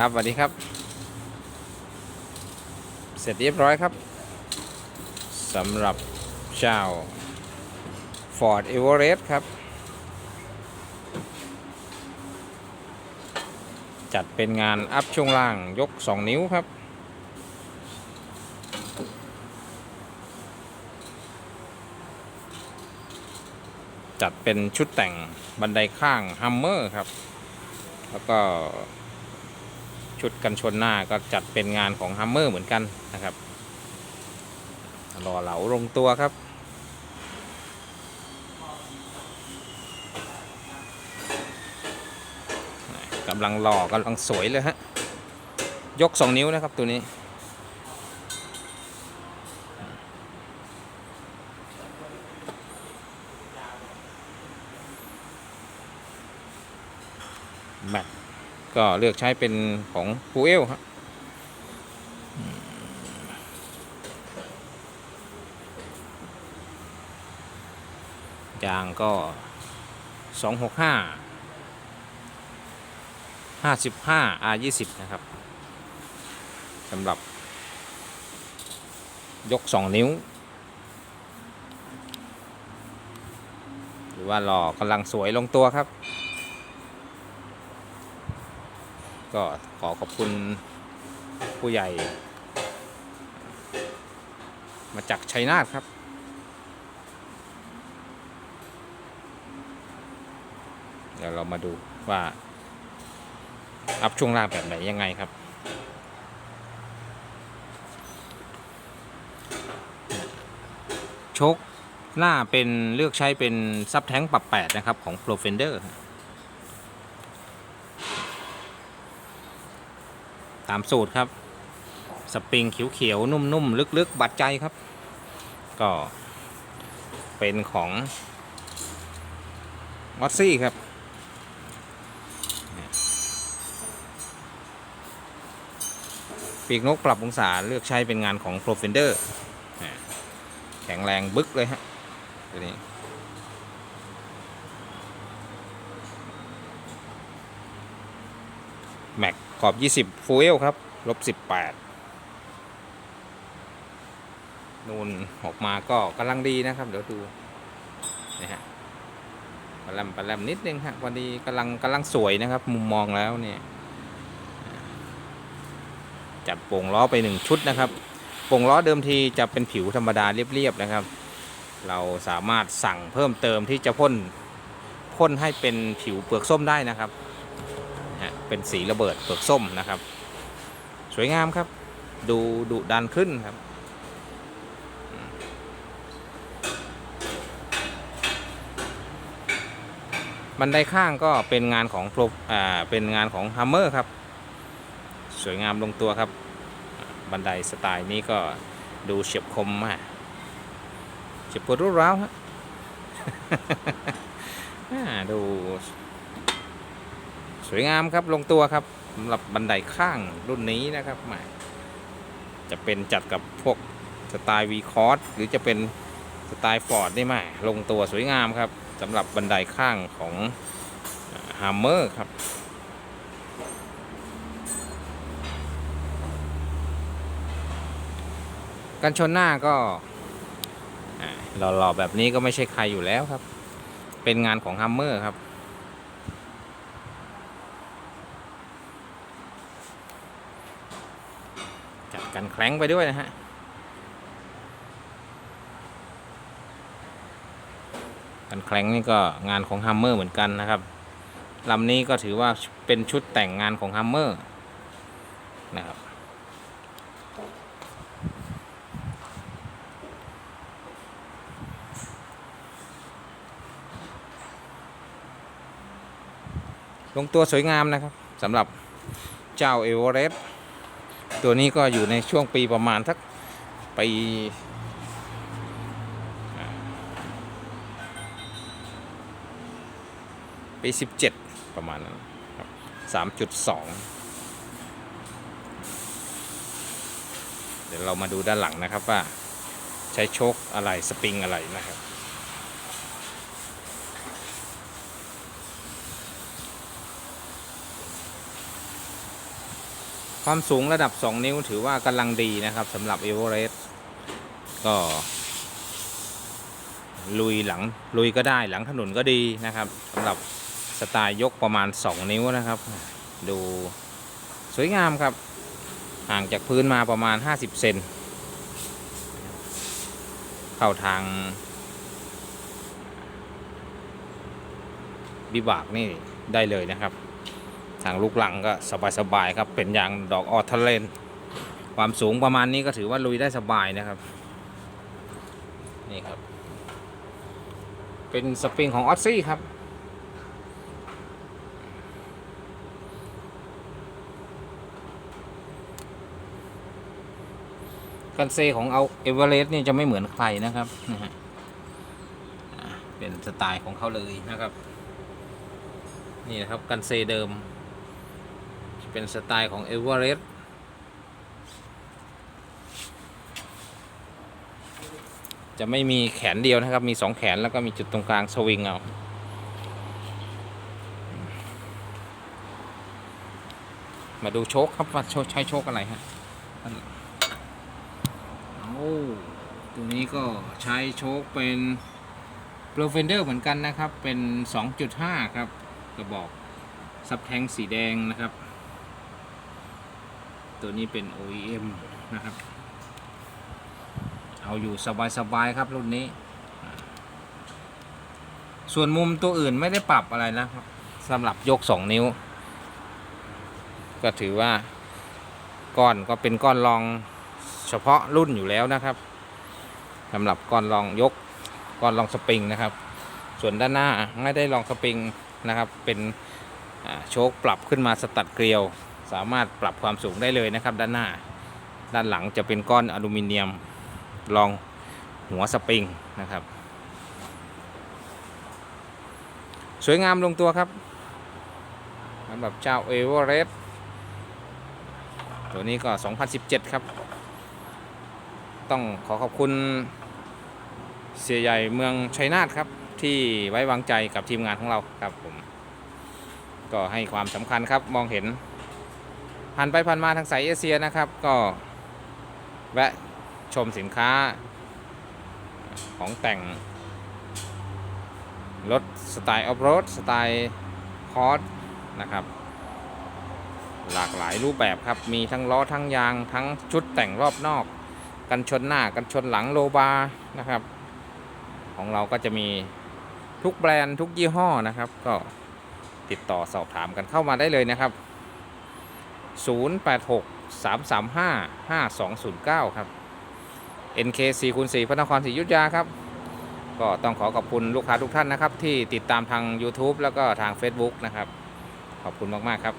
ครับสวัสดีครับ เสร็จเรียบร้อยครับสำหรับเจ้า Ford Everest ครับ จัดเป็นงานอัพช่วงล่างยก 2 นิ้วครับ จัดเป็นชุดแต่งบันไดข้างฮัมเมอร์ครับ แล้วก็ ชุดกันชนหน้าก็จัดเป็นงานของฮัมเมอร์เหมือนกันนะครับรอเหลาลงตัวครับกำลังหล่อกำลังสวยเลยฮะ ยก 2 นิ้วนะครับตัวนี้ แม็ก ก็เลือกใช้เป็นของฟูเอลครับยางก็ 265 55 R20 นะครับสำหรับ ยก 2 นิ้ว หรือว่าหล่อกำลังสวยลงตัวครับ ก็ขอขอบคุณผู้ใหญ่ มาจากชัยนาทครับเดี๋ยวเรามาดูว่า อัพช่วงล่างแบบไหนยังไงครับชคหน้าเป็นเลือกใช้เป็นซับแท้งปรับ 8 นะครับ ของ Pro Fender ตามสูตรครับ สปริงเขียวๆนุ่มๆลึกๆบัดใจครับ ก็เป็นของมอสซี่ครับ ปีกนกปรับองศาเลือกใช้เป็นงานของ Pro Fender อ่าแข็งแรงบึกเลยฮะตัวนี้แม็ก ขอบ 20ฟูเอลครับลบ18นูนออกมาก็กำลังดีนะครับ เดี๋ยวดูนี่ฮะปลาแรมปลาแรมนิดนึงฮะพอดีกำลังกำลังสวยนะครับ มุมมองแล้วเนี่ยจัดโป่งล้อไปหนึ่งชุดนะครับโป่งล้อเดิมทีจะเป็นผิวธรรมดาเรียบๆนะครับ เราสามารถสั่งเพิ่มเติมที่จะพ่นพ่นให้เป็นผิวเปลือกส้มได้นะครับ เป็นสีระเบิดเปลือกส้มนะครับ สวยงามครับ ดูดุดันขึ้นครับ บันไดข้างก็เป็นงานของโปรอ่าเป็นงานของฮัมเมอร์ครับ สวยงามลงตัวครับ บันไดสไตล์นี้ก็ดูเฉียบคมมากเฉียบปวดรุ่ร้าวฮะอ่าดู วยงามครับลงตัวครับสำหรับบันไดข้างรุ่นนี้นะครับแหมจะเป็นจัดกับพวกสไตล์ V c o s หรือจะเป็นสไตล์ Ford ได้ไหมลงตัวสวยงามครับสำหรับบันไดข้างของ Hammer ครับกันชนหน้าก็อ่าหล่อๆแบบนี้ก็ไม่ใช่ใครอยู่แล้วครับ เป็นงานของ Hammer ครับจับ กันแคล้งไปด้วยนะฮะกันแคล้งนี่ก็งานของฮัมเมอร์เหมือนกันนะครับลำนี้ก็ถือว่าเป็นชุดแต่งงานของฮัมเมอร์นะครับลงตัวสวยงามนะครับสำหรับเจ้าเอเวอเรสต์ ตัวนี้ก็อยู่ในช่วงปีประมาณสักปีปีสิบเจ็ดประมาณนั้นครับสามจุดสองเดี๋ยวเรามาดูด้านหลังนะครับว่าใช้โชคอะไรสปริงอะไรนะครับ ความสูงระดับ 2 นิ้วถือว่ากำลังดีนะครับสำหรับเอเวอเรสต์ก็ ลุยหลังลุยก็ได้หลังถนนก็ดีนะครับสำหรับสไตล์ยกประมาณ 2 นิ้วนะครับ ดูสวยงามครับ ห่างจากพื้นมาประมาณ 50 เซนเข้าทางบิบากนี่ได้เลยนะครับ ทางลูกหลังก็สบายๆครับ เป็นยางดอกออทเลน ความสูงประมาณนี้ก็ถือว่าลุยได้สบายนะครับ นี่ครับ เป็นสปริงของออสซี่ครับกันเซของเอาเอเวอเรสต์นี่จะไม่เหมือนใครนะครับนะฮะเป็นสไตล์ของเขาเลยนะครับ นี่นะครับกันเซเดิม เป็นสไตล์ของเอเวอเรสต์จะไม่มีแขนเดียวนะครับ มีสองแขนแล้วก็มีจุดตรงกลางสวิงเอามาดูโชคครับว่าโชคใช้โชคอะไรฮะโอ้ตัวนี้ก็ใช้โชคเป็นโปรเฟนเดอร์เหมือนกันนะครับ เป็น 2.5 ครับ กระบอก ซับแทงสีแดงนะครับ ตัวนี้เป็น OEM นะครับ เอาอยู่สบายๆครับรุ่นนี้ ส่วนมุมตัวอื่นไม่ได้ปรับอะไรนะครับสำหรับยก 2 นิ้ว ก็ถือว่าก้อนก็เป็นก้อนรองเฉพาะรุ่นอยู่แล้วนะครับสำหรับก้อนรองยกก้อนรองสปริงนะครับ ส่วนด้านหน้าไม่ได้รองสปริงนะครับ เป็นโชคปรับขึ้นมาสตัดเกลียว สามารถปรับความสูงได้เลยนะครับ ด้านหน้า ด้านหลังจะเป็นก้อนอลูมิเนียมรองหัวสปริงนะครับ สวยงามลงตัวครับสำหรับเจ้าเอเวอเรสต์ตัวนี้ก็ 2017 ครับ ต้องขอขอบคุณเสียใหญ่เมืองชัยนาทครับ ที่ไว้วางใจกับทีมงานของเราครับผม ก็ให้ความสำคัญครับมองเห็น ผ่านไปผ่านมาทางสายเอเชียนะครับ ก็แวะชมสินค้าของแต่ง รถสไตล์ออฟโรดสไตล์คอร์สนะครับ หลากหลายรูปแบบครับ มีทั้งล้อทั้งยางทั้งชุดแต่งรอบนอก กันชนหน้ากันชนหลังโลบาร์นะครับ ของเราก็จะมีทุกแบรนด์ทุกยี่ห้อนะครับ ก็ติดต่อสอบถามกันเข้ามาได้เลยนะครับ 086 335 5209 ครับ NK4 คูณ4พระนครศรีอยุธยาครับ ก็ต้องขอขอบคุณลูกค้าทุกท่านนะครับ ที่ติดตามทาง YouTube แล้วก็ทาง Facebook นะครับ ขอบคุณมาก ๆ ครับ